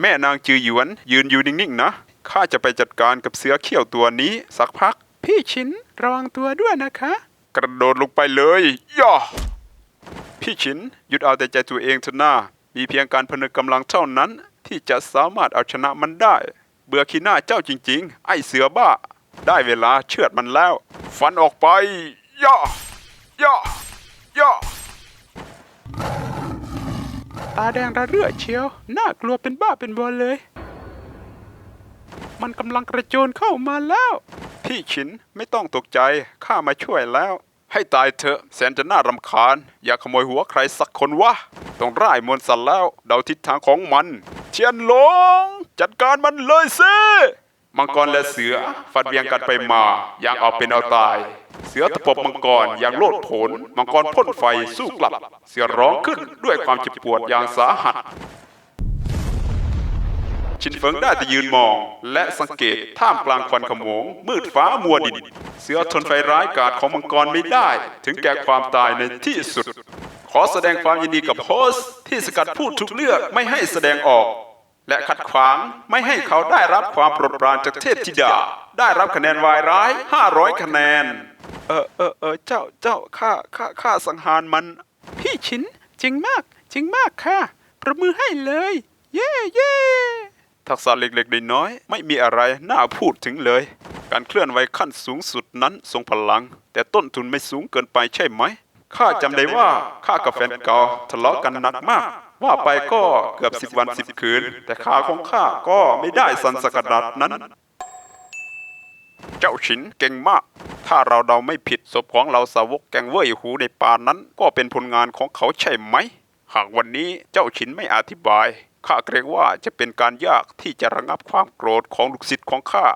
แม่นางจือหยวน ยืนอยู่นิ่งๆนะ ข้าจะไปจัดการกับเสือเขี้ยวตัวนี้ สักพัก พี่ชินระวังตัวด้วยนะคะ กระโดดลงไปเลยย่อพี่ชินหยุดเอาแต่ใจตัวเองเถอะหน้า มีเพียงการพนึกกำลังเท่านั้น ที่จะสามารถเอาชนะมันได้ เบื่อขี้หน้าเจ้าจริง ๆ ไอ้เสือบ้า ได้เวลาเชือดมันแล้ว ฟันออกไปย่อย่อย่อ ตาแดงระเรื่อเชียว น่ากลัวเป็นบ้าเป็นบอเลย มันกำลังกระโจนเข้ามาแล้ว พี่ชินไม่ต้องตกใจ ข้ามาช่วยแล้ว ให้ตายเถอะแสนจะน่ารำคาญ อย่าขโมยหัวใครสักคนวะ ต้องร่ายมนต์สันแล้ว เดาทิศทางของมัน เทียนหลง จัดการมันเลยสิ มังกรและเสือฟัดเวียงกันไปมาอย่างเอาเป็นเอาตาย เสือตะปบมังกรอย่างโลดโผนมังกรพ่นไฟสู้กลับ เสือร้องขึ้นด้วยความเจ็บปวดอย่างสาหัส ชินเฟิงได้แต่ยืนมอง และสังเกตท่ามกลางควันขโมง มืดฟ้ามัวดิน เสือทนไฟร้ายกาจของมังกรไม่ได้ ถึงแก่ความตายในที่สุด ขอแสดงความยินดีกับโฮสที่สกัดผู้ถูกเลือกไม่ให้แสดงออก และขัดขวางไม่ให้เขาได้รับความโปรดปรานจากเทพธิดา ได้รับคะแนนวายร้าย 500 คะแนน เออเออเออเจ้าเจ้าข้าข้าข้าสังหารมัน พี่ชินจริงมากจริงมากค่ะ ประมือให้เลย เย่เย่ทักษะเล็กๆน้อยๆไม่มีอะไรน่าพูดถึงเลย การเคลื่อนไหวขั้นสูงสุดนั้นทรงพลัง แต่ต้นทุนไม่สูงเกินไปใช่ไหมข้าจำได้ว่าข้ากับแฟนเก่าทะเลาะกันหนักมาก ว่าไปก็เกือบสิบวันสิบคืน แต่ขาของข้าก็ไม่ได้สันสกดัดนั้น เจ้าฉินเก่งมาก ถ้าเราเดาไม่ผิดศพของเราสาวกแกงเว่ยหูในป่านั้น ก็เป็นผลงานของเขาใช่ไหม หากวันนี้เจ้าฉินไม่อธิบายข้าเกรงว่าจะเป็นการยากที่จะระงับความโกรธของลูกศิษย์ของข้า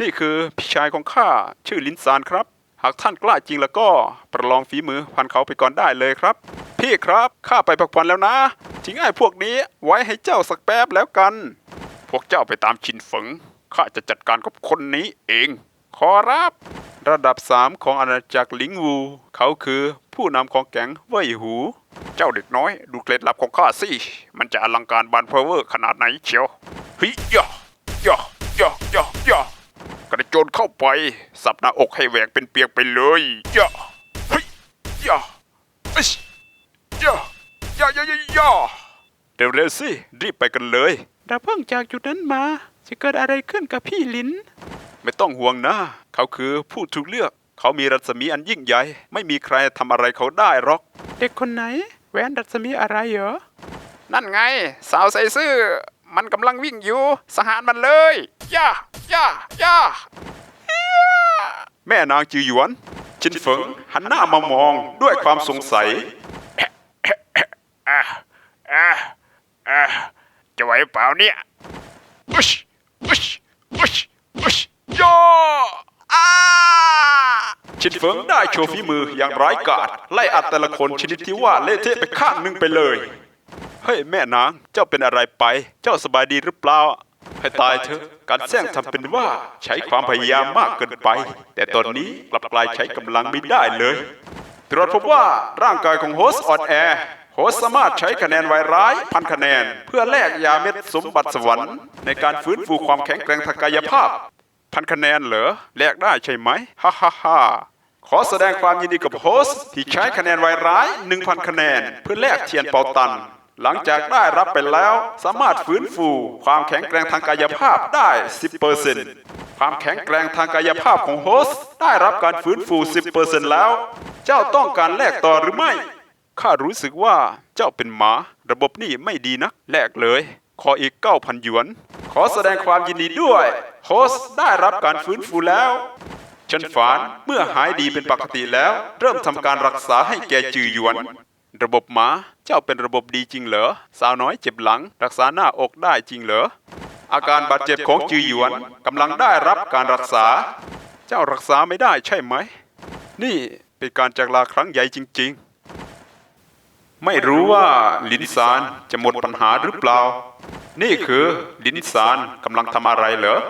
นี่คือพี่ชายของข้าชื่อลินซานครับ หากท่านกล้าจริงแล้วก็ประลองฝีมือพันเขาไปก่อนได้เลยครับ พี่ครับข้าไปพักผ่อนแล้วนะ ทิ้งไอ้พวกนี้ไว้ให้เจ้าสักแป๊บแล้วกัน พวกเจ้าไปตามชินฝงข้าจะจัดการกับคนนี้เอง ขอรับ ระดับสามของอาณาจักรลิงวู เขาคือผู้นำของแก๊งเว่ยหู เจ้าเด็กน้อยดูเคล็ดลับของข้าสิ มันจะอลังการบานเพอเวอร์ขนาดไหนเชียวฮ้ยย่อย่อย่อย่อย่อ กระโจนเข้าไป สับหน้าอกให้แหวกเป็นเปียกไปเลยย่อเฮ้ยย่อเอ้ยย่อย่อย่อย่อย่อเร็วๆสิ รีบไปกันเลยเราเพิ่งจากจุดนั้นมา จะเกิดอะไรขึ้นกับพี่ลิน ไม่ต้องห่วงนะ เขาคือผู้ถูกเลือก เขามีรัศมีอันยิ่งใหญ่ ไม่มีใครทำอะไรเขาได้หรอก เด็กคนไหน แหวนรัศมีอะไรเหรอ นั่นไง สาวใส่ซื่อ มันกำลังวิ่งอยู่ สหารมันเลย ย่า ย่า ย่า แม่นางจือหยวน ชินเฟิงหันหน้ามามองด้วยความสงสัยอะอะอะจะไหวเปล่าเนี่ยอุชอุชอุชอุชย่ออาชินเฟิงได้โชว์ฝีมืออย่างร้ายกาจไล่อัดแต่ละคนชนิดที่ว่าเละเทะไปข้างหนึ่งไปเลย เฮ้ยแม่นาง เจ้าเป็นอะไรไป เจ้าสบายดีหรือเปล่า ให้ตายเถอะ การแซงทำเป็นว่าใช้ความพยายามมากเกินไป แต่ตอนนี้กลับกลายใช้กำลังไม่ได้เลย ตรวจพบว่าร่างกายของโฮสต์อ่อนแอโฮสสามารถใช้คะแนนไวร้ายพันคะแนน เพื่อแลกยาเม็ดสมบัติสวรรค์ในการฟื้นฟูความแข็งแกร่งทางกายภาพ พันคะแนนเหรอแลกได้ใช่ไหมฮ่าฮ่าฮ่าขอแสดงความยินดีกับโฮสที่ใช้คะแนนไวร้าย 1,000 คะแนน เพื่อแลกเทียนเปาตัน หลังจากได้รับไปแล้วสามารถฟื้นฟูความแข็งแกร่งทางกายภาพได้ 10%ความแข็งแกร่งทางกายภาพของโฮสต์ได้รับการฟื้นฟู 10%แล้ว เจ้าต้องการแลกต่อหรือไม่ ข้ารู้สึกว่าเจ้าเป็นหมา ระบบนี่ไม่ดีนัก แลกเลย ขออีก 9,000 หยวน ขอแสดงความยินดีด้วย โฮสต์ได้รับการฟื้นฟูแล้วชันฝานเมื่อหายดีเป็นปกติแล้ว เริ่มทำการรักษาให้แกจือหยวน ระบบหมาเจ้าเป็นระบบดีจริงเหรอ สาวน้อยเจ็บหลัง รักษาหน้าอกได้จริงเหรอ อาการบาดเจ็บของจือหยวนกำลังได้รับการรักษา เจ้ารักษาไม่ได้ใช่ไหม นี่เป็นการจากลาครั้งใหญ่จริง ๆ ไม่รู้ว่าลินซานจะหมดปัญหาหรือเปล่า นี่คือลินซานกำลังทำอะไรเหรอ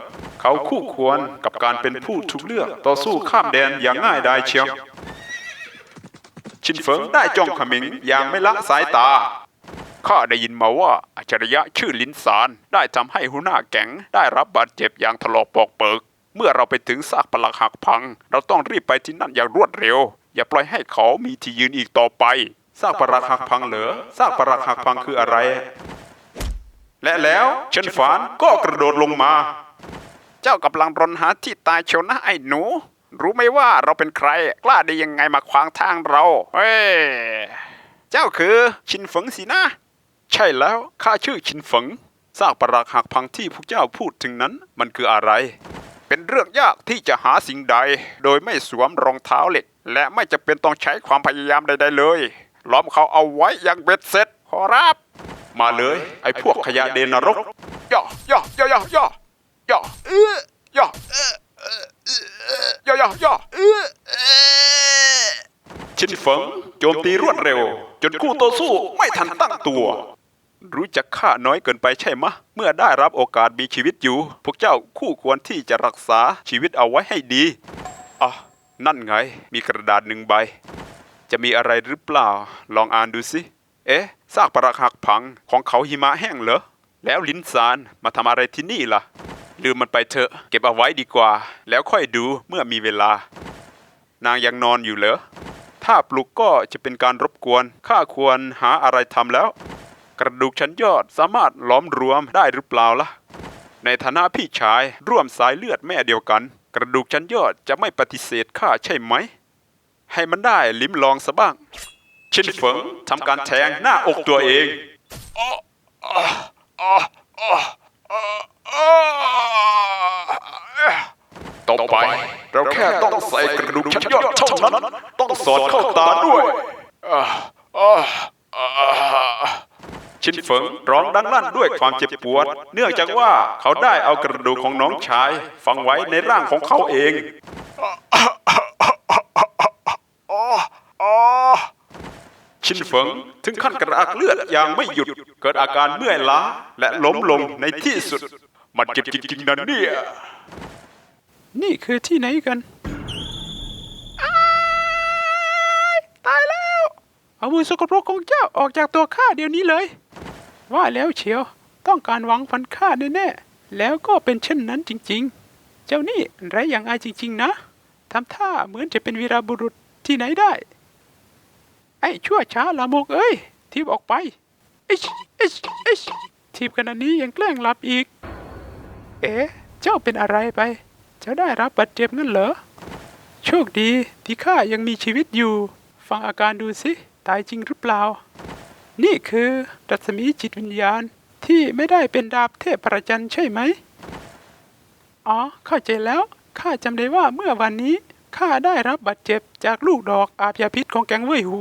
เขาคู่ควรกับการเป็นผู้ถูกเลือกต่อสู้ข้ามแดนอย่างง่ายดายเชียว ชินเฟิงได้จ้องขมิงอย่างไม่ละสายตา ข้าได้ยินมาว่าอัจฉริยะชื่อลินซานได้ทำให้หัวหน้าแก๊งได้รับบาดเจ็บอย่างถลอกปอกเปิก เมื่อเราไปถึงซากปลักหักพัง เราต้องรีบไปที่นั่นอย่างรวดเร็ว อย่าปล่อยให้เขามีที่ยืนอีกต่อไปซากปรักหักพังเหรอซากปรักหักพังคืออะไร และแล้วเฉินฝานก็กระโดดลงมา เจ้ากำลังรนหาที่ตายเชียวนะไอ้หนู รู้ไหมว่าเราเป็นใคร กล้าได้ยังไงมาขวางทางเรา เฮ้ย เจ้าคือชินเฟิงสินะ ใช่แล้วข้าชื่อชินเฟิงซากปรักหักพังที่พวกเจ้าพูดถึงนั้น มันคืออะไร เป็นเรื่องยากที่จะหาสิ่งใด โดยไม่สวมรองเท้าเหล็ก และไม่จะเป็นต้องใช้ความพยายามใดๆเลย ล้อมเขาเอาไว้อย่างเบ็ดเสร็จขอรับ มาเลยไอ้พวกขยะเดนนรกย่อย่อย่อย่อย่อย่อเออย่อเออเออเออ ย่อย่อย่อชินเฟิงโจมตีรวดเร็ว จนคู่ต่อสู้ไม่ทันตั้งตัว รู้จักข้าน้อยเกินไปใช่ไหมเมื่อได้รับโอกาสมีชีวิตอยู่ พวกเจ้าคู่ควรที่จะรักษาชีวิตเอาไว้ให้ดีอะนั่นไง มีกระดาษหนึ่งใบ จะมีอะไรหรือเปล่า ลองอ่านดูสิ เอ๊ะซากปรักหักพังของเขาหิมะแห้งเหรอ แล้วลินซานมาทำอะไรที่นี่ล่ะ ลืมมันไปเถอะ เก็บเอาไว้ดีกว่า แล้วค่อยดูเมื่อมีเวลา นางยังนอนอยู่เหรอ ถ้าปลุกก็จะเป็นการรบกวน ข้าควรหาอะไรทำแล้ว กระดูกชั้นยอดสามารถล้อมรวมได้หรือเปล่าล่ะ ในฐานะพี่ชายร่วมสายเลือดแม่เดียวกัน กระดูกชั้นยอดจะไม่ปฏิเสธข้าใช่ไหม ให้มันได้ลิ้มลองซะบ้าง ชินเฟิงทำการแทงหน้าอกตัวเอง ต่อไป เราแค่ต้องใส่กระดูกชั้นยอดเท่านั้น ต้องสอดเข้าตาด้วยชินเฟิงร้องดังลั่นด้วยความเจ็บปวด เนื่องจากว่าเขาได้เอากระดูกของน้องชาย ฝังไว้ในร่างของเขาเองชินเฟิงถึงขั้นกระอักเลือดอย่างไม่หยุด เกิดอาการเมื่อยล้าและล้มลงในที่สุด มันเจ็บจริงๆนะเนี่ย นี่คือที่ไหนกัน ตายแล้ว เอามือสกปรกของเจ้าออกจากตัวข้าเดี๋ยวนี้เลย ว่าแล้วเชียว ต้องการหวังฟันข้าแน่ๆ แล้วก็เป็นเช่นนั้นจริงๆ เจ้านี่ไรอย่างอายจริง ๆ นะทำท่าเหมือนจะเป็นวีรบุรุษที่ไหนได้ ไอ้ชั่วช้าละโมกเอ้ย ทีบออกไปอิชอิชอิชทีบขนาดนี้ยังแกล้งหลับอีก เอ๊ะเจ้าเป็นอะไรไป เจ้าได้รับบาดเจ็บงั้นเหรอ โชคดีที่ข้ายังมีชีวิตอยู่ ฟังอาการดูสิ ตายจริงหรือเปล่า นี่คือรัศมีจิตวิญญาณที่ไม่ได้เป็นดาบเทพประจันใช่ไหม อ๋อ เข้าใจแล้ว ข้าจำได้ว่าเมื่อวันนี้ข้าได้รับบาดเจ็บจากลูกดอกอาบยาพิษของแกงเว่ยหู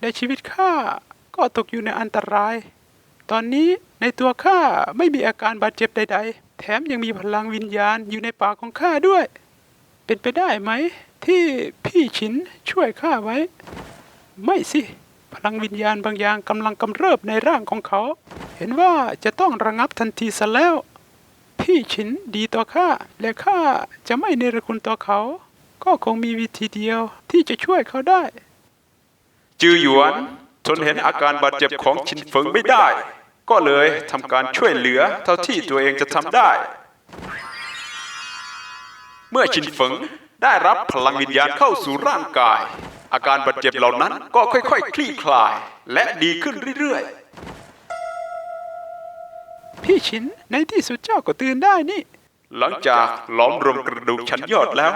และชีวิตข้าก็ตกอยู่ในอันตราย ตอนนี้ในตัวข้าไม่มีอาการบาดเจ็บใด ๆ แถมยังมีพลังวิญญาณอยู่ในปากของข้าด้วย เป็นไปได้ไหม ที่พี่ฉินช่วยข้าไว้ ไม่สิ พลังวิญญาณบางอย่างกำลังกำเริบในร่างของเขา เห็นว่าจะต้องระงับทันทีซะแล้ว พี่ฉินดีต่อข้าและข้าจะไม่เนรคุณต่อเขา ก็คงมีวิธีเดียวที่จะช่วยเขาได้ จือหยวนทนเห็นอาการบาดเจ็บของชินเฟิงไม่ได้ ก็เลยทำการช่วยเหลือเท่าที่ตัวเองจะทำได้ เมื่อชินเฟิงได้รับพลังวิญญาณเข้าสู่ร่างกาย อาการบาดเจ็บเหล่านั้นก็ค่อยๆคลี่คลาย และดีขึ้นเรื่อยๆ พี่ฉินในที่สุดเจ้าก็ตื่นได้นี่ หลังจากล้อมรวมกระดูกชั้นยอดแล้ว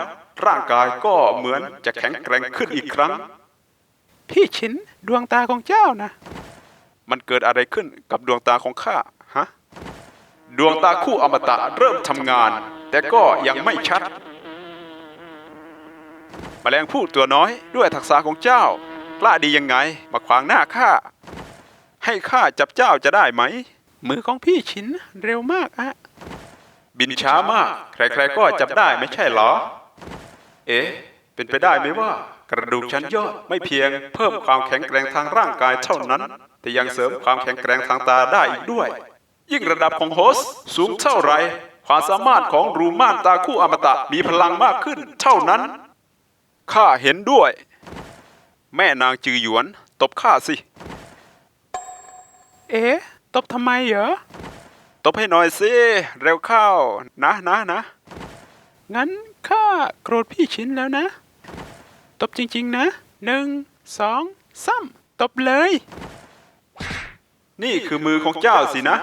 ร่างกายก็เหมือนจะแข็งแกร่งขึ้นอีกครั้ง พี่ฉินดวงตาของเจ้านะ มันเกิดอะไรขึ้นกับดวงตาของข้าฮะดวงตาคู่อมตะเริ่มทำงาน แต่ก็ยังไม่ชัดแมลงผู้ตัวน้อยด้วยทักษะของเจ้ากล้าดียังไง มาขวางหน้าข้าให้ข้าจับเจ้าจะได้ไหม มือของพี่ฉินเร็วมากอะบินช้ามาก ใครๆก็จับได้ไม่ใช่หรอ เอ๊ะ เป็นไปได้ไหมว่า กระดูกชั้นยอดไม่เพียงเพิ่มความแข็งแกร่งทางร่างกายเท่านั้น แต่ยังเสริมความแข็งแกร่งทางตาได้อีกด้วย ยิ่งระดับของโฮสต์สูงเท่าไหรความสามารถของรูม่านตาคู่อมตะมีพลังมากขึ้นเท่านั้น ข้าเห็นด้วย แม่นางจือหยวน ตบข้าสิ เอ๊ะ ตบทำไมเหรอ ตบให้หน่อยสิ เร็วเข้า นะนะนะ งั้นข้าโกรธพี่ชินแล้วนะ ตบจริงๆนะหนึ่งสองสามตบเลย นี่คือมือของเจ้าสินะ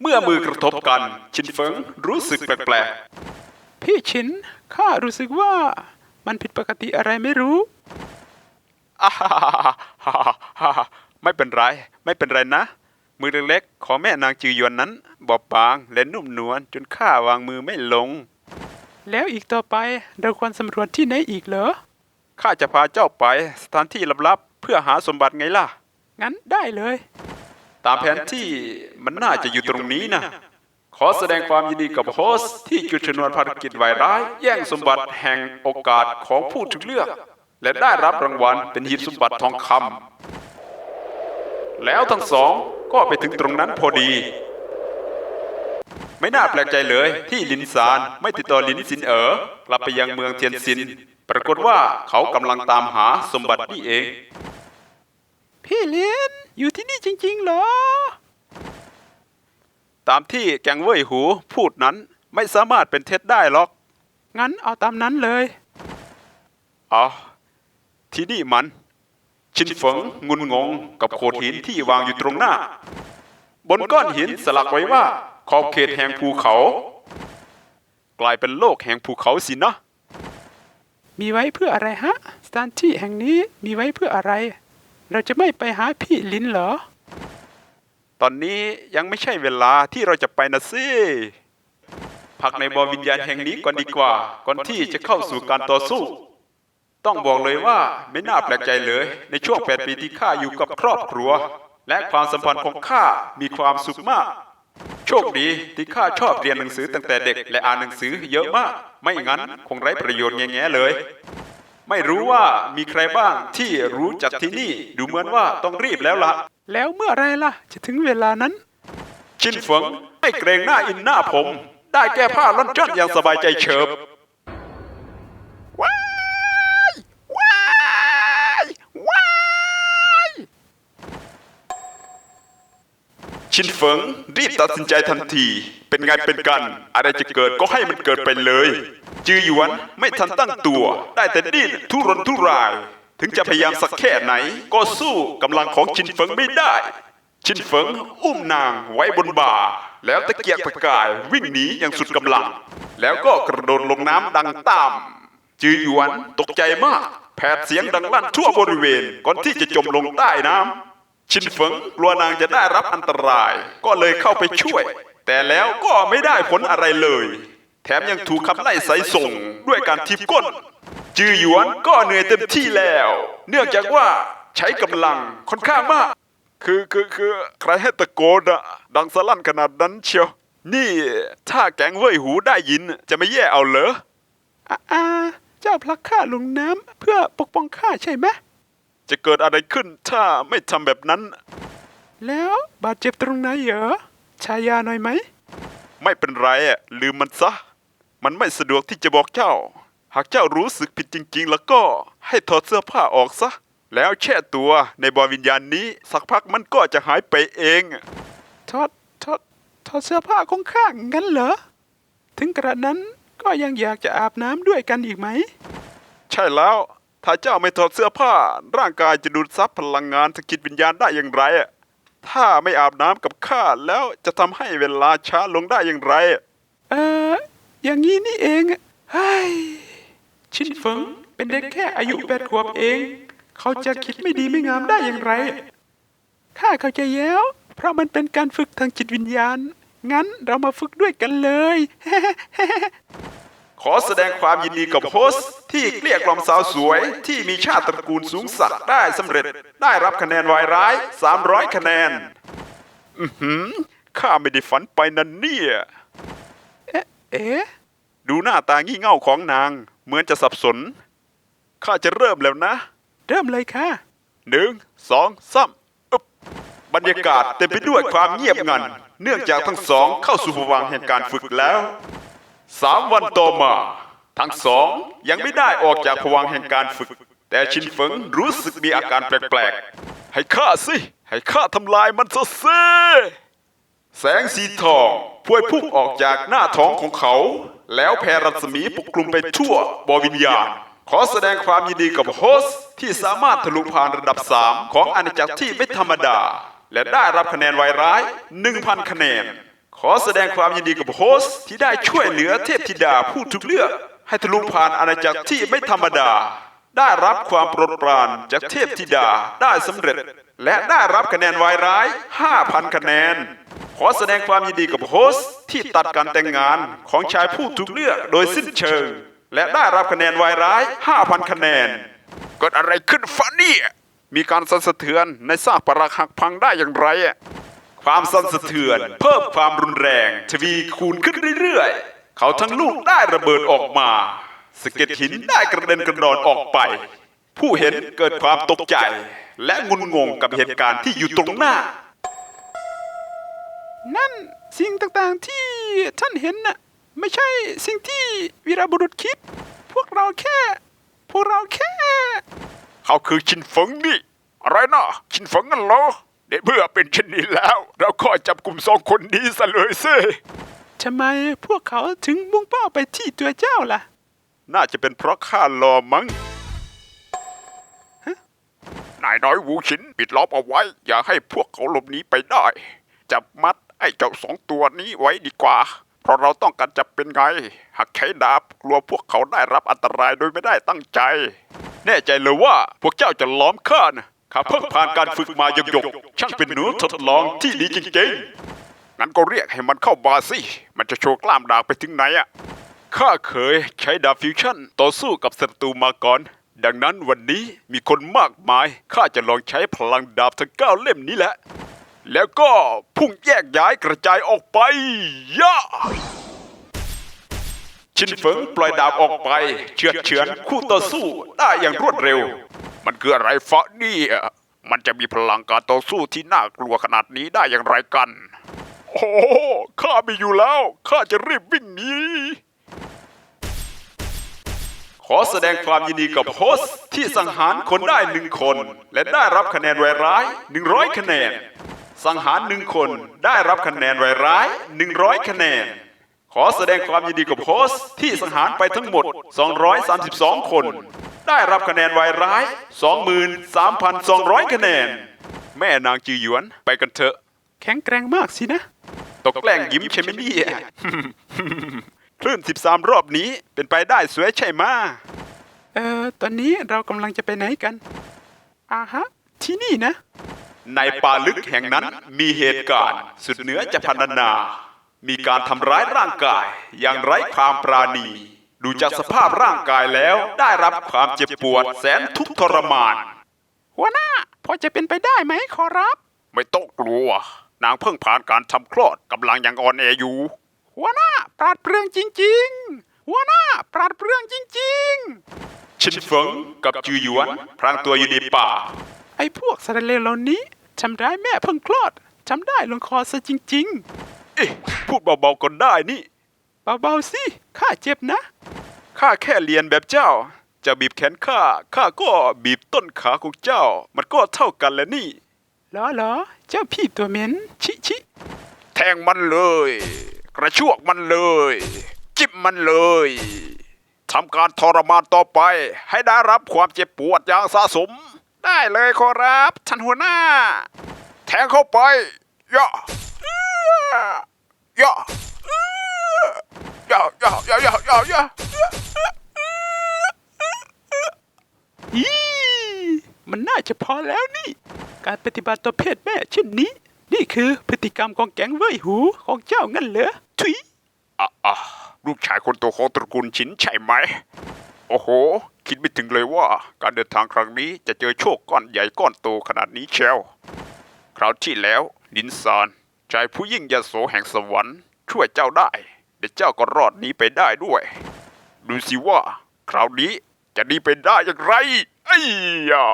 เมื่อมือกระทบกัน ชินเฟิงรู้สึกแปลกพี่ชินข้ารู้สึกว่ามันผิดปกติอะไรไม่รู้ๆอ่าฮ่าฮ่าฮ่าฮ่าฮ่าไม่เป็นไร ไม่เป็นไรนะ มือเล็กๆ ของแม่นางจือยวนนั้น บอบบางและนุ่มนวลจนข้าวางมือไม่ลง แล้วอีกต่อไปเราควรสำรวจที่ไหนอีกเหรอ ข้าจะพาเจ้าไปสถานที่ลับๆเพื่อหาสมบัติไงล่ะ งั้นได้เลย ตามแผนที่มันน่าจะอยู่ตรงนี้นะ ขอแสดงความยินดีกับโฮสต์ที่จุดชนวนภารกิจวายร้าย แย่งสมบัติแห่งโอกาสของผู้ถูกเลือก และได้รับรางวัลเป็นหีบสมบัติทองคำแล้วทั้งสองก็ไปถึงตรงนั้นพอดี ไม่น่าแปลกใจเลยที่ลินซานไม่ติดต่อลินซินเอ๋อกลับไปยังเมืองเทียนซิน ปรากฏว่าเขากำลังตามหาสมบัตินี่เอง พี่ลินอยู่ที่นี่จริง ๆ เหรอ ตามที่แกงเว่ยหูพูดนั้นไม่สามารถเป็นเท็จได้หรอก งั้นเอาตามนั้นเลยอ๋อที่นี่มัน ชินเฟิงงุนงงกับโขดหินที่วางอยู่ตรงหน้า บนก้อนหินสลักไว้ว่า ขอบเขตแห่งภูเขา กลายเป็นโลกแห่งภูเขาสินะ มีไว้เพื่ออะไรฮะ สถานที่แห่งนี้มีไว้เพื่ออะไร เราจะไม่ไปหาพี่ลินเหรอ ตอนนี้ยังไม่ใช่เวลาที่เราจะไปนะสิพักในบอวิญญาณแห่งนี้ก่อนดีกว่า ก่อนที่จะเข้าสู่การต่อสู้ ต้องบอกเลยว่าไม่น่าแปลกใจเลย ในช่วง 8 ปีที่ข้าอยู่กับครอบครัว และความสัมพันธ์ของข้ามีความสุขมาก โชคดีที่ข้าชอบเรียนหนังสือตั้งแต่เด็กและอ่านหนังสือเยอะมาก ไม่งั้นคงไร้ประโยชน์แง่ๆเลย ไม่รู้ว่ามีใครบ้างที่รู้จักที่นี่ดูเหมือนว่าต้องรีบแล้วล่ะแล้วเมื่อไรล่ะ จะถึงเวลานั้น ชินเฟิงไม่เกรงหน้าอินหน้าผม ได้แก้ผ้าล่อนจ้อนอย่างสบายใจเฉิบ ว้าย ว้าย ว้าย ชินเฟิงรีบตัดสินใจทันที เป็นไงเป็นกัน อะไรจะเกิดก็ให้มันเกิดไปเลย จือหยวนไม่ทันตั้งตัว ได้แต่ดิ้นทุรนทุราย ถึงจะพยายามสักแค่ไหน ก็สู้กำลังของชินเฟิงไม่ได้ ชินเฟิงอุ้มนางไว้บนบ่า แล้วตะเกียกตะกายวิ่งหนีอย่างสุดกำลัง แล้วก็กระโดดลงน้ำดังตามจือหยวนตกใจมาก แผดเสียงดังลั่นทั่วบริเวณก่อนที่จะจมลงใต้น้ำ ชินเฟิงกลัวนางจะได้รับอันตราย ก็เลยเข้าไปช่วย แต่แล้วก็ไม่ได้ผลอะไรเลย แถมยังถูกขับไล่สายส่งด้วยการทิบก้น จือหยวนก็เหนื่อยเต็มที่แล้ว เนื่องจากว่าใช้กำลังค่อนข้างมาก คือคือคือใครให้ตะโกนอะดังสลั่นขนาดนั้นเชียว นี่ ถ้าแก๊งเว่ยหูได้ยินจะไม่แย่เอาเหรออาอ่าเจ้าพลักข้าลงน้ำเพื่อปกป้องข้าใช่ไหม จะเกิดอะไรขึ้นถ้าไม่ทำแบบนั้น แล้วบาดเจ็บตรงไหนเหรอ ชายาหน่อยไหม ไม่เป็นไรอะลืมมันซะ มันไม่สะดวกที่จะบอกเจ้า หากเจ้ารู้สึกผิดจริง ๆ แล้วก็ให้ถอดเสื้อผ้าออกซะ แล้วแช่ตัวในบอวิญญาณนี้ สักพักมันก็จะหายไปเองถอดถอดถอดเสื้อผ้าของข้างั้นเหรอ ถึงกระนั้นก็ยังอยากจะอาบน้ำด้วยกันอีกไหม ใช่แล้ว ถ้าเจ้าไม่ถอดเสื้อผ้า ร่างกายจะดูดซับพลังงานทางจิตวิญญาณได้อย่างไรอะถ้าไม่อาบน้ำกับข้าแล้วจะทำให้เวลาช้าลงได้อย่างไร เอออย่างนี้นี่เองเฮ้ยชินเฟิงเป็นเด็กแค่อายุแปดขวบเอง เขาจะคิดไม่ดีไม่งามได้อย่างไรข้าเข้าใจแล้ว เพราะมันเป็นการฝึกทางจิตวิญญาณ งั้นเรามาฝึกด้วยกันเลย ขอแสดงความยินดีกับโฮสที่เกลี้ยกล่อมสาวสวย ที่มีชาติตระกูลสูงสักได้สำเร็จได้รับคะแนนวายร้าย 300 คะแนน อือหือข้าไม่ได้ฝันไปนั่นเนี่ย เอ๊ะดูหน้าตางี่เง่าของนาง เหมือนจะสับสน ข้าจะเริ่มแล้วนะ เริ่มเลยค่ะหนึ่งสองสามอึ๊บบรรยากาศเต็มไปด้วยความเงียบงัน เนื่องจากทั้งสองเข้าสู่ภวังค์แห่งการฝึกแล้ว สามวันต่อมา ทั้งสองยังไม่ได้ออกจากภวังแห่งการฝึก แต่ชินเฟิงรู้สึกมีอาการแปลกๆ ให้ข้าสิ ให้ข้าทำลายมันซะเซแสงสีทองพวยพุ่งออกจากหน้าท้องของเขา แล้วแผ่รัศมีปกคลุมไปทั่วบวิญญาณ ขอแสดงความยินดีกับโฮสที่สามารถทะลุผ่านระดับ 3 ของอาณาจักรที่ไม่ธรรมดา และได้รับคะแนนไวร้าย 1,000 คะแนน ขอแสดงความยินดีกับโฮสที่ได้ช่วยเหลือเทพธิดาผู้ถูกเลือก ให้ทะลุผ่านอาณาจักรที่ไม่ธรรมดา ได้รับความโปรดปรานจากเทพธิดาได้สำเร็จ และได้รับคะแนนวายร้าย 5,000 คะแนน ขอแสดงความยินดีกับโฮสที่ตัดการแต่งงานของชายผู้ถูกเลือกโดยสิ้นเชิง และได้รับคะแนนวายร้าย 5,000 คะแนนเกิดอะไรขึ้นฟะเนี่ยมีการสั่นสะเทือนในซากปรักหักพังได้อย่างไรอะ ความสั่นสะเทือน เพิ่มความรุนแรงทวีคูณขึ้นเรื่อยๆ เขาทั้งลูกได้ระเบิดออกมาสะเก็ดหินได้กระเด็นกระดอนออกไป ผู้เห็นเกิดความตกใจ และงุนงงกับเหตุการณ์ที่อยู่ตรงหน้า นั่นสิ่งต่างๆที่ท่านเห็นน่ะไม่ใช่สิ่งที่วีรบุรุษคิด พวกเราแค่ พวกเราแค่ เขาคือชินเฟิงนี่ อะไรนะชินเฟิงนั่นเหรอ เดี๋ยวเมื่อเป็นเช่นนี้แล้ว เราก็จับกลุ่มสองคนนี้ซะเลยสิทำไมพวกเขาถึงมุ่งเป้าไปที่ตัวเจ้าล่ะ น่าจะเป็นเพราะข้ารอมั้งนายน้อยวูชินปิดล้อมเอาไว้ อย่าให้พวกเขาหลบหนีไปได้ จับมัดไอ้เจ้าสองตัวนี้ไว้ดีกว่า เพราะเราต้องการจะเป็นไงหากใช้ดาบกลัวพวกเขาได้รับอันตรายโดยไม่ได้ตั้งใจ แน่ใจเลยว่าพวกเจ้าจะล้อมข้านะ ข้าเพิ่งผ่านการฝึกมาหยกๆช่างเป็นหนูทดลองที่ดีจริงๆงั้นก็เรียกให้มันเข้ามาสิ มันจะโชว์กล้ามดาบไปถึงไหนอะ ข้าเคยใช้ดาบฟิวชั่นต่อสู้กับศัตรูมาก่อน ดังนั้นวันนี้มีคนมากมาย ข้าจะลองใช้พลังดาบทั้งเก้าเล่มนี้แหละ แล้วก็พุ่งแยกย้ายกระจายออกไปย่าชินเฟิงปล่อยดาบออกไป เชือดเฉือนคู่ต่อสู้ได้อย่างรวดเร็ว มันคืออะไรฟะเนี่ยมันจะมีพลังการต่อสู้ที่น่ากลัวขนาดนี้ได้อย่างไรกัน โอ้ข้าไม่อยู่แล้ว ข้าจะรีบวิ่งหนี ขอแสดงความยินดีกับโฮสที่สังหารคนได้หนึ่งคน และได้รับคะแนนไวร้าย100คะแนน สังหารหนึ่งคนได้รับคะแนนไวร้าย100คะแนน ขอแสดงความยินดีกับโฮสที่สังหารไปทั้งหมด 232 คน ได้รับคะแนนไวร้าย 23,200 คะแนน แม่นางจือหยวนไปกันเถอะ แข็งแกร่งมากสินะ ตกแกล้งยิ้มใช่ไหมเนี่ยคลื่น 13 รอบนี้เป็นไปได้สวยใช่ไหมะเอ่อ ตอนนี้เรากำลังจะไปไหนกันอ่าฮะ ที่นี่นะ ในป่าลึกแห่งนั้นมีเหตุการณ์ สุดเหนือจะพรรณนา มีการทำร้ายร่างกายอย่างไร้ความปราณี ดูจากสภาพร่างกายแล้วได้รับความเจ็บปวดแสนทุกข์ทรมาน หัวหน้า พอจะเป็นไปได้ไหมขอรับ ไม่ต้องกลัว นางเพิ่งผ่านการทำคลอดกำลังยังอ่อนแออยู่ หัวหน้าปราดเปรื่องจริง ๆ หัวหน้าปราดเปรื่องจริงชินเฟิงกับจือหยวนพรางตัวอยู่ในป่าๆไอ้พวกสารเลวเหล่านี้ทำร้ายแม่เพิ่งคลอดจำได้ลงคอซะจริงเอ๊ะพูดเบาๆก็ได้นี่ๆ เบาๆสิ ข้าเจ็บนะ ข้าแค่เรียนแบบเจ้า จะบีบแขนข้า ข้าก็บีบต้นขาของเจ้า มันก็เท่ากันแหล้วนี่เหรอเหรอเจ้าพี่ตัวเหม็น ชิชิ แทงมันเลย กระชวกมันเลย จิ้มมันเลยทำการทรมานต่อไป ให้ได้รับความเจ็บปวดอย่างสะสม ได้เลยขอรับท่านหัวหน้า แทงเข้าไปย่าย่าย่าย่าย่าย่าย่าย่าอีมันน่าจะพอแล้วนี่ การปฏิบัติต่อเพศแม่เช่นนี้ นี่คือพฤติกรรมของแก๊งเว่ยหูของเจ้างั้นเหรอทุยอะอะลูกชายคนโตของตระกูลชินใช่ไหม โอ้โห คิดไม่ถึงเลยว่า การเดินทางครั้งนี้จะเจอโชคก้อนใหญ่ก้อนโตขนาดนี้เชียวคราวที่แล้วลินซานชายผู้ยิ่งยโสแห่งสวรรค์ช่วยเจ้าได้ แต่เจ้าก็รอดหนี้ไปได้ด้วย ดูสิว่า คราวนี้จะหนีไปได้อย่างไรไอ้ยา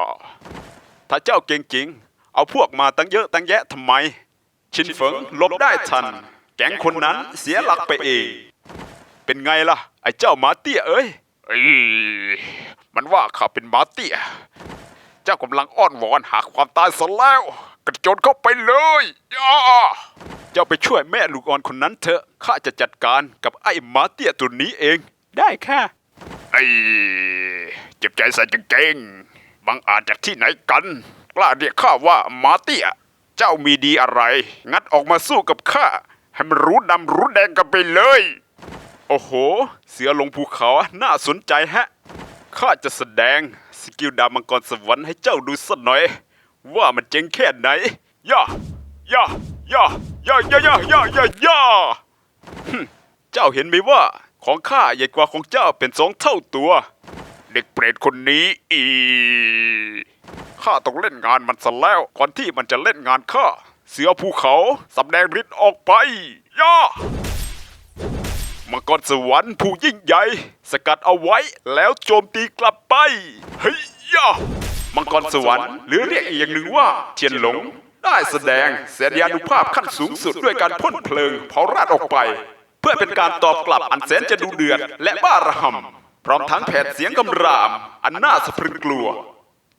ถ้าเจ้าเก่งจริง เอาพวกมาตั้งเยอะตั้งแยะทำไม ชินเฟิงหลบได้ทัน แก๊งคนนั้นเสียหลักไปเอง เป็นไงล่ะ ไอ้เจ้าหมาเตี้ยเอ้ยเอ้ยมันว่าข้าเป็นหมาเตี้ย เจ้ากำลังอ้อนวอนหาความตายซะแล้ว กระโจนเข้าไปเลยย่า จ้าไปช่วยแม่ลูกอ่อนคนนั้นเถอะ ข้าจะจัดการกับไอ้หมาเตี้ยตัวนี้เอง ได้ค่ะ ไอ้เจ็บใจใส่กางเกงบังอาจจากที่ไหนกัน กล้าเรียกข้าว่าหมาเตี้ย เจ้ามีดีอะไร งัดออกมาสู้กับข้า ให้มันรู้ดำรู้แดงกันไปเลย โอ้โห เสือลงภูเขา น่าสนใจแฮะ ข้าจะแสดงสกิลดาบมังกรสวรรค์ให้เจ้าดูสักหน่อย ว่ามันเจ๋งแค่ไหน ย่า ย่า ย่าย่าย่าย่าย่าย่าย่าเจ้าเห็นไหมว่าของข้าใหญ่กว่าของเจ้าเป็นสองเท่าตัว เด็กเปรตคนนี้อีข้าต้องเล่นงานมันซะแล้วก่อนที่มันจะเล่นงานข้าเสือภูเขาสำแดงฤทธิ์ออกไปย่ามังกรสวรรค์ผู้ยิ่งใหญ่ สกัดเอาไว้แล้วโจมตีกลับไปเฮ้ยย่ามังกรสวรรค์หรือเรียกอีกอย่างหนึ่งว่าเทียนหลง ได้แสดงแสดงนุภาพขั้นสูงสุดด้วยการพ่นเพลิงเผาราดออกไป เพื่อเป็นการตอบกลับอันแสนจะดูเดือดและบ้าระห่ำพร้อมทั้งแผดเสียงกำราม อันน่าสะพรึงกลัว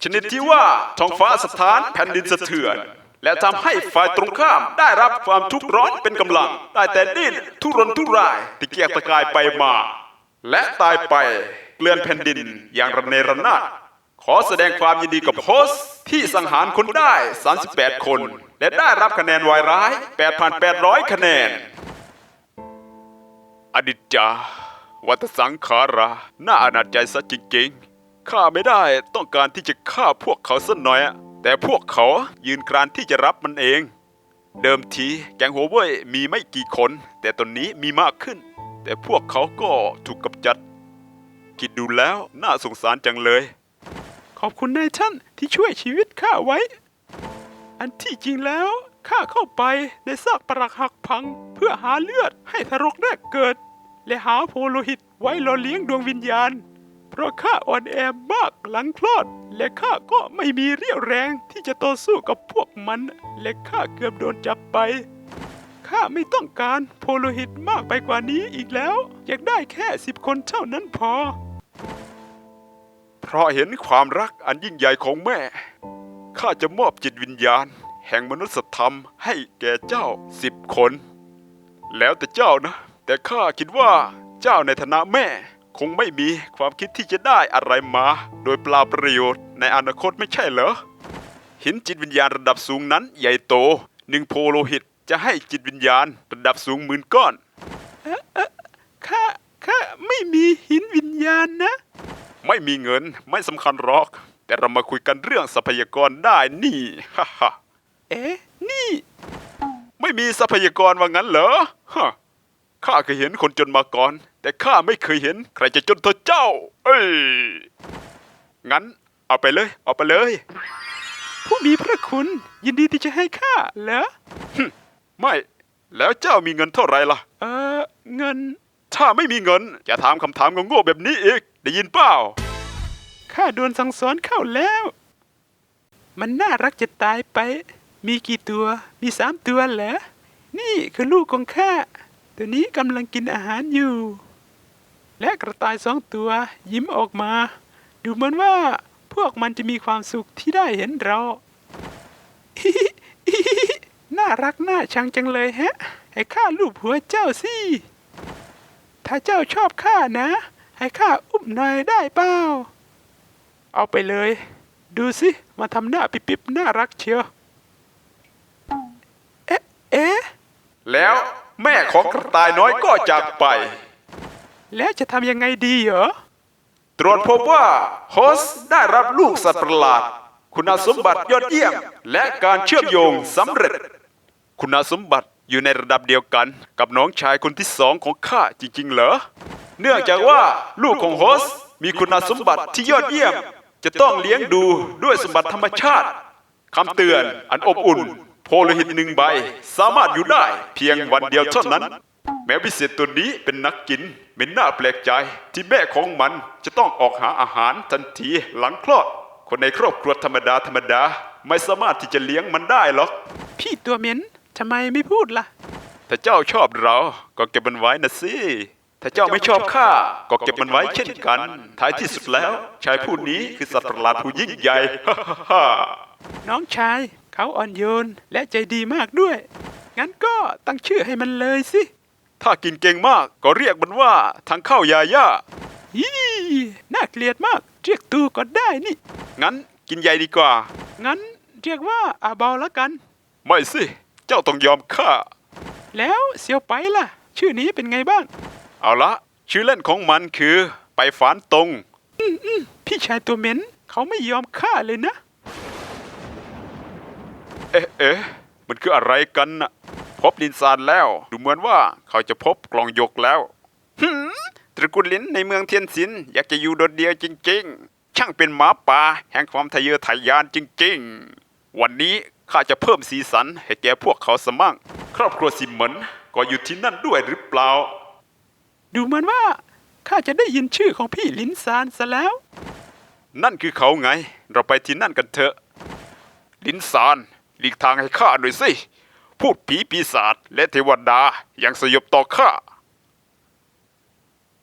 ชนิดที่ว่าท้องฟ้าสถานแผ่นดินสะเทือน และทำให้ฝ่ายตรงข้ามได้รับความทุกข์ร้อนเป็นกำลังได้แต่ดิ้นทุรนทุรายตะเกียกตะกายไปมา และตายไปเกลื่อนแผ่นดินอย่างระเนระนาด ขอแสดงความยินดีกับโฮสที่สังหารคนได้ 38 คน และได้รับคะแนนวายร้าย 8,800 คะแนน อดิจจา วัตสังขารา น่าอนาจใจซะจริงๆ ข้าไม่ได้ต้องการที่จะฆ่าพวกเขาสักหน่อยอะแต่พวกเขายืนกรานที่จะรับมันเอง เดิมทีแกงหัวเว่ยมีไม่กี่คน แต่ตอนนี้มีมากขึ้น แต่พวกเขาก็ถูกกำจัด คิดดูแล้วน่าสงสารจังเลย ขอบคุณนายท่านที่ช่วยชีวิตข้าไว้ อันที่จริงแล้วข้าเข้าไปในซากปรักหักพังเพื่อหาเลือดให้ทารกแรกเกิด และหาโพโลหิตไว้หล่อเลี้ยงดวงวิญญาณ เพราะข้าอ่อนแอมากหลังคลอด และข้าก็ไม่มีเรี่ยวแรงที่จะต่อสู้กับพวกมัน และข้าเกือบโดนจับไปข้าไม่ต้องการโพโลหิตมากไปกว่านี้อีกแล้ว อยากได้แค่สิบคนเท่านั้นพอ เพราะเห็นความรักอันยิ่งใหญ่ของแม่ ข้าจะมอบจิตวิญญาณ แห่งมนุษยธรรมให้แก่เจ้าสิบคน แล้วแต่เจ้านะ แต่ข้าคิดว่าเจ้าในฐานะแม่ คงไม่มีความคิดที่จะได้อะไรมา โดยปล่าประโยชน์ในอนาคตไม่ใช่เหรอ หินจิตวิญญาณระดับสูงนั้นใหญ่โตหนึ่งโพโลหิตจะให้จิตวิญญาณระดับสูงหมื่นก้อนข้าข้าไม่มีหินวิญญาณนะ ไม่มีเงินไม่สำคัญหรอก แต่เรามาคุยกันเรื่องทรัพยากรได้นี่ฮ่าฮ่าเอ๊ะนี่ ไม่มีทรัพยากรว่างั้นเหรอฮะข้าเคยเห็นคนจนมาก่อน แต่ข้าไม่เคยเห็นใครจะจนเท่าเจ้า เอ้ยงั้น เอาไปเลย เอาไปเลย ผู้มีพระคุณ ยินดีที่จะให้ข้าเหรอไม่ แล้วเจ้ามีเงินเท่าไหร่ล่ะ เออเงิน ถ้าไม่มีเงินอย่าถามคำถามงงๆแบบนี้อีก ได้ยินเปล่า ข้าโดนสั่งสอนเข้าแล้ว มันน่ารักจะตายไป มีกี่ตัว มีสามตัวเหรอ นี่คือลูกของข้า ตัวนี้กำลังกินอาหารอยู่ และกระต่ายสองตัวยิ้มออกมา ดูเหมือนว่าพวกมันจะมีความสุขที่ได้เห็นเรา น่ารักน่าชังจังเลยแฮะ ให้ข้าลูบหัวเจ้าสิ ถ้าเจ้าชอบข้านะ ให้ข้าอุ้มหน่อยได้เปล่า เอาไปเลย ดูสิมาทำหน้าปิบๆน่ารักเชียว เอ๊ะ เอ๊ะ แล้วแม่ของกระต่ายน้อยก็จากไป แล้วจะทำยังไงดีเหรอ ตรวจพบว่าโฮสต์ได้รับลูกสัตว์ประหลาด คุณสมบัติยอดเยี่ยม และการเชื่อมโยงสำเร็จ คุณสมบัติ อยู่ในระดับเดียวกันกับน้องชายคนที่สองของข้าจริง ๆ เหรอ เนื่องจากว่าลูกของโฮสมีคุณสมบัติที่ยอดเยี่ยม จะต้องเลี้ยงดูด้วยสมบัติธรรมชาติคำเตือนอันอบอุ่น โพลหิตหนึ่งใบ สามารถอยู่ได้เพียงวันเดียวเท่านั้น แม้วิเศษตัวนี้เป็นนักกินเป็นน่าแปลกใจที่แม่ของมันจะต้องออกหาอาหารทันทีหลังคลอด คนในครอบครัวธรรมดาธรรมดา ไม่สามารถที่จะเลี้ยงมันได้หรอก พี่ตัวเหม็น ทำไมไม่พูดล่ะ ถ้าเจ้าชอบเรา ก็เก็บมันไว้นะสิ ถ้าเจ้าไม่ชอบข้า ก็เก็บมันไว้เช่นกัน ท้ายที่สุดแล้ว ชายผู้นี้คือสัตว์ประหลาดผู้ยิ่งใหญ่ น้องชายเขาอ่อนโยนและใจดีมากด้วย งั้นก็ตั้งชื่อให้มันเลยสิ ถ้ากินเก่งมากก็เรียกมันว่าทางเข้ายาย่ายี่น่าเกลียดมาก เรียกตูก็ได้นี่ งั้นกินใหญ่ดีกว่า งั้นเรียกว่าอาเบาละกัน ไม่สิ เจ้าต้องยอมข้า แล้วเซียวไปล่ะ ชื่อนี้เป็นไงบ้าง เอาละ ชื่อเล่นของมันคือ ไปฝานตรงพี่ชายตัวเหม็นเขาไม่ยอมฆ่าเลยนะ เอ๊ะเอ๊ะมันคืออะไรกันน่ะ พบลินซานแล้ว ดูเหมือนว่าเขาจะพบกล่องหยกแล้วหืมตระกูลลินในเมืองเทียนซิน อยากจะอยู่โดดเดียวจริง ๆ ช่างเป็นหมาป่าแห่งความทะเยอทะยานจริง ๆ วันนี้ ข้าจะเพิ่มสีสันให้แก่พวกเขาสมั่ง ครอบครัวซิมเหมินก็อยู่ที่นั่นด้วยหรือเปล่า ดูเหมือนว่าข้าจะได้ยินชื่อของพี่ลินซานซะแล้ว นั่นคือเขาไง เราไปที่นั่นกันเถอะ ลินซานหลีกทางให้ข้าหน่อยสิ พูดผีปีศาจและเทวดายังสยบต่อข้า